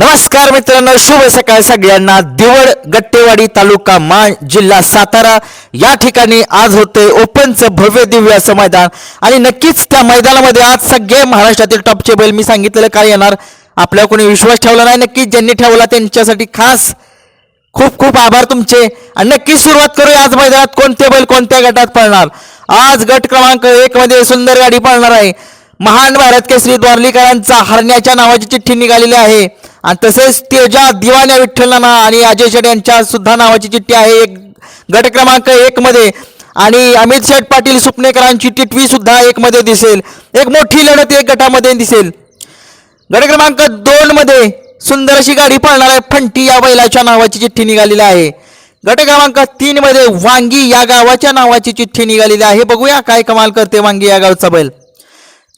नमस्कार मित्रांनो शुभ सकाळ सगळ्यांना. दिवड गट्टेवाडी तालुका माण जिल्हा सातारा. या ठिकाणी आज होते ओपनचं भव्य दिव्य असं मैदान. आणि नक्कीच त्या मैदानामध्ये आज सगळे महाराष्ट्रातील टॉपचे बैल मी सांगितलेलं काय येणार? आपल्यावर कोणी विश्वास ठेवला नाही. नक्कीच ज्यांनी ठेवला त्यांच्यासाठी खास खूप खूप आभार तुमचे. आणि नक्कीच सुरुवात करूया आज मैदानात. कोणते बैल कोणत्या गटात पळणार? आज गट क्रमांक एक मध्ये सुंदर गाडी पळणार आहे. महान भारत केसरी द्वारलीकरांचा हरण्याच्या नावाची चिठ्ठी निघालेली आहे. आणि तसेच तेजा दिवाण्या विठ्ठलना आणि अजय शेट यांच्या सुद्धा नावाची चिठ्ठी आहे. एक गट क्रमांक एक मध्ये. आणि अमित शेठ पाटील सुपणेकरांची टिटवी सुद्धा एक मध्ये दिसेल. एक मोठी लढत एक गटामध्ये दिसेल. गट क्रमांक दोन मध्ये सुंदर अशी गाडी पळणार आहे फंटी या बैलाच्या नावाची चिठ्ठी निघालेली आहे. गट क्रमांक तीन मध्ये वांगी या गावाच्या नावाची चिठ्ठी निघालेली आहे. बघूया काय कमाल करते वांगी या गावचा बैल.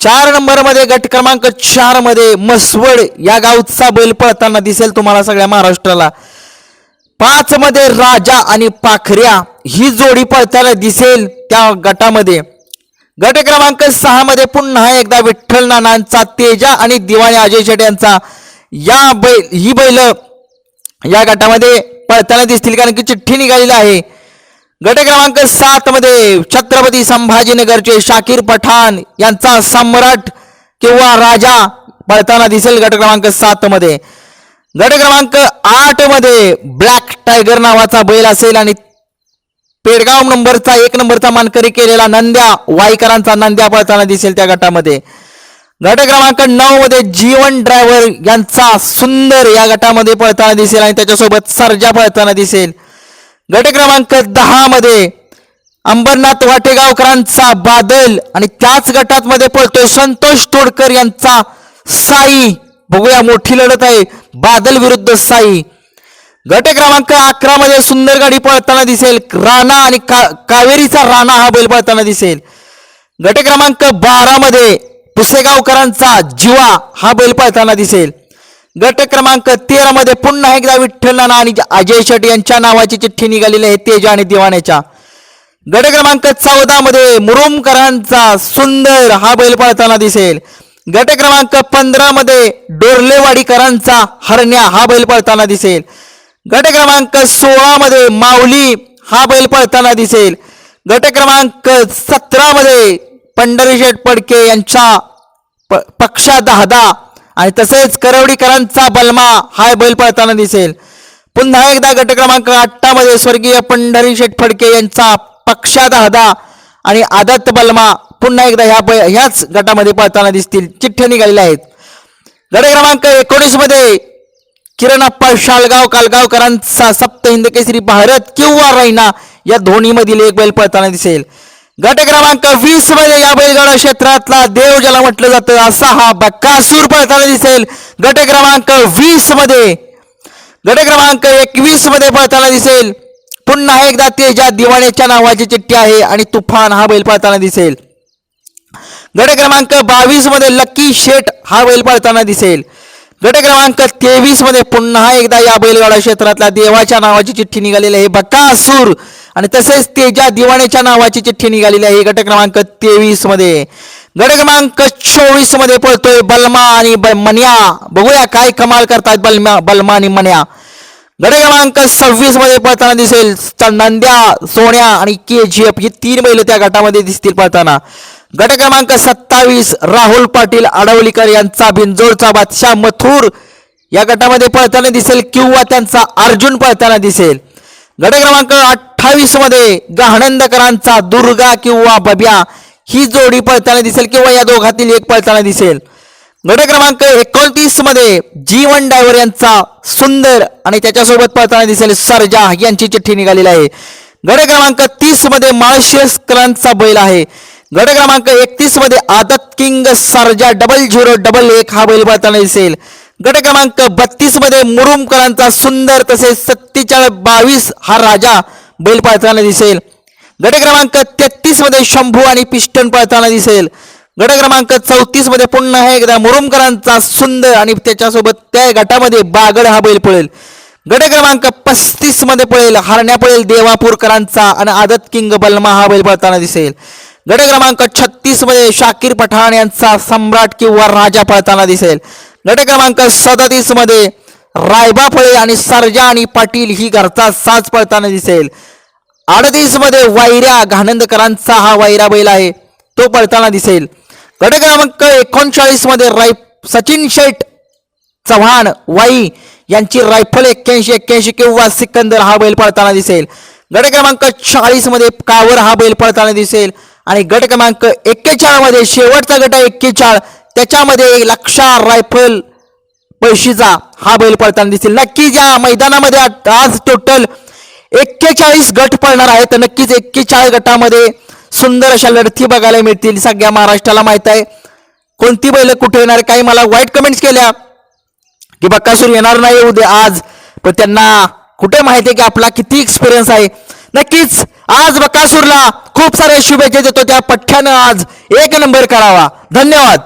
चार नंबरमध्ये गट क्रमांक चारमध्ये मसवड या गावचा बैल पळताना दिसेल तुम्हाला सगळ्या महाराष्ट्राला. पाच मध्ये राजा आणि पाखऱ्या ही जोडी पळताना दिसेल त्या गटामध्ये. गट क्रमांक सहा मध्ये पुन्हा एकदा विठ्ठल नानांचा तेजा आणि दिवाणी अजय शेट यांचा या बैल ही बैल या गटामध्ये पळताना दिसतील कारण की चिठ्ठी निघालेली आहे. गट क्रमांक सात मध्ये छत्रपती संभाजीनगरचे शाकीर पठाण यांचा सम्राट किंवा राजा पळताना दिसेल गट क्रमांक सात मध्ये. गट क्रमांक आठमध्ये ब्लॅक टायगर नावाचा बैल असेल आणि पेडगाव नंबरचा एक नंबरचा मानकरी केलेला नंद्या वाईकरांचा नंद्या पळताना दिसेल त्या गटामध्ये. गट क्रमांक नऊ मध्ये जीवन ड्रायव्हर यांचा सुंदर या गटामध्ये पळताना दिसेल आणि त्याच्यासोबत सर्जा पळताना दिसेल. गट क्रमांक दहा मध्ये अंबरनाथ वाटेगावकरांचा बादल आणि त्याच गटात मध्ये पळतोय संतोष तोडकर यांचा साई. बघूया मोठी लढत आहे. बादल विरुद्ध साई. गट क्रमांक अकरा मध्ये सुंदर गाडी पळताना दिसेल. राणा आणि का कावेरीचा राणा हा बैल पळताना दिसेल. गट क्रमांक बारा मध्ये पुसेगावकरांचा जीवा हा बैल पळताना दिसेल. गट क्रमांक तेरा मध्ये पुन्हा एकदा विठ्ठल नाना आणि अजय शेट यांच्या नावाची चिठ्ठी निघालेली आहे तेजा आणि दिवाण्याच्या. गट क्रमांक चौदा मध्ये मुरुमकरांचा सुंदर हा बैल पळताना दिसेल. गट क्रमांक पंधरा मध्ये डोरलेवाडीकरांचा हरण्या हा बैल पळताना दिसेल. गट क्रमांक सोळा मध्ये माऊली हा बैल पळताना दिसेल. गट क्रमांक सतरा मध्ये पंढरीशेठ पडके यांच्या प पक्षा दहादा आणि तसेच करवडीकरांचा बलमा हा बैल पळताना दिसेल. पुन्हा एकदा गट क्रमांक अठरा मध्ये स्वर्गीय पंढरी शेठ फडके यांचा पक्षात हदा आणि आदत्त बलमा पुन्हा एकदा ह्या बै- ह्याच गटामध्ये पळताना दिसतील. चिठ्ठ्या निघालेल्या आहेत. गट क्रमांक एकोणीसमध्ये किरणप्पा शालगाव कालगावकरांचा सप्त हिंद केसरी भारत किंवा रैना या दोन्हीमधील एक बैल पळताना दिसेल. गट क्रमांक वीसमध्ये या बैलगाडा क्षेत्रातला देव ज्याला म्हटलं जातं असा हा बक्कासूर पळताना दिसेल. गट क्रमांक वीसमध्ये गट क्रमांक एकवीसमध्ये पळताना दिसेल. पुन्हा एकदा तेजा दिवाण्याच्या नावाची चिठ्ठी आहे आणि तुफान हा बैल पळताना दिसेल. गट क्रमांक बावीसमध्ये लकी शेट हा बैल पळताना दिसेल. गट क्रमांक तेवीसमध्ये पुन्हा एकदा या बैलगाडा क्षेत्रातला देवाच्या नावाची चिठ्ठी निघालेली आहे. बक्कासूर आणि तसेच तेजा दिवाण्याच्या नावाची चिठ्ठी निघालेली आहे गट क्रमांक तेवीसमध्ये. गट क्रमांक चोवीसमध्ये पळतोय बलमा आणि ब- मन्या. बघूया काय कमाल करतात बलमा बलमा आणि मन्या. गट क्रमांक सव्वीसमध्ये पळताना दिसेल नंद्या सोन्या आणि के जी एफ ही तीन बैल त्या गटामध्ये दिसतील पळताना. गट क्रमांक सत्तावीस राहुल पाटील आडवलीकर यांचा भिंजोळचा बादशाह मथुर या गटामध्ये पळताना दिसेल किंवा त्यांचा अर्जुन पळताना दिसेल. गट क्रमांक अठ्ठावीसमध्ये गहाणंदकरांचा दुर्गा किंवा बब्या ही जोडी पळताना दिसेल किंवा या दोघातील एक पळताना दिसेल. गट क्रमांक एकोणतीसमध्ये जीवन डायव्हर यांचा सुंदर आणि त्याच्यासोबत पळताना दिसेल सरजा यांची चिठ्ठी निघालेली आहे. गट क्रमांक तीसमध्ये माळशेसकरांचा बैल आहे. गट क्रमांक एकतीसमध्ये आदत king Sarja double zero double एक हा बैल पळताना दिसेल. गट क्रमांक बत्तीसमध्ये मुरुमकरांचा सुंदर तसेच सत्तेचाळीस बावीस हा राजा बैल पाळताना दिसेल. गट क्रमांक तेहतीसमध्ये शंभू आणि पिस्टन पळताना दिसेल. गट क्रमांक चौतीसमध्ये पुन्हा एकदा मुरुमकरांचा सुंदर आणि त्याच्यासोबत त्या गटामध्ये बागड हा बैल पळेल. गट क्रमांक पस्तीसमध्ये पळेल हरण्या पळेल देवापूरकरांचा आणि आदत किंग बलमा हा बैल पळताना दिसेल. गट क्रमांक छत्तीसमध्ये शाकीर पठाण यांचा सम्राट किंवा राजा पळताना दिसेल. गट क्रमांक सदतीसमध्ये रायबा फळे आणि सर्जा आणि पाटील ही घरचा साज पळताना दिसेल. अडतीसमध्ये वायऱ्या घाणंदकरांचा हा वायरा बैल आहे. तो पळताना दिसेल. गट क्रमांक एकोणचाळीसमध्ये राय सचिन शेठ चव्हाण वाई यांची रायफल एक्क्याऐंशी एक्क्याऐंशी किंवा सिकंदर हा बैल पळताना दिसेल. गट क्रमांक चाळीसमध्ये कावर हा बैल पळताना दिसेल. आणि गट क्रमांक एक्केचाळमध्ये शेवटचा गट आहे एक्केचाळ त्याच्यामध्ये लक्षा रायफल पैशीचा हा बैल पळताना दिसेल. नक्की या मैदानामध्ये आज टोटल एक्केचाळीस गट पडणार आहेत. तर नक्कीच एक्केचाळीस गटामध्ये सुंदर अशा लढती बघायला मिळतील सगळ्या महाराष्ट्राला माहीत आहे. कोणती बैल कुठे येणार आहे? काही मला वाईट कमेंट्स केल्या. की बक्कासूर येणार नाही उद्या आज. पण त्यांना कुठे माहिती आहे की आपला किती एक्सपिरियन्स आहे? नक्कीच आज बक्कासूरला खूप साऱ्या शुभेच्छा देतो त्या पठ्ठ्यानं आज एक नंबर करावा. धन्यवाद.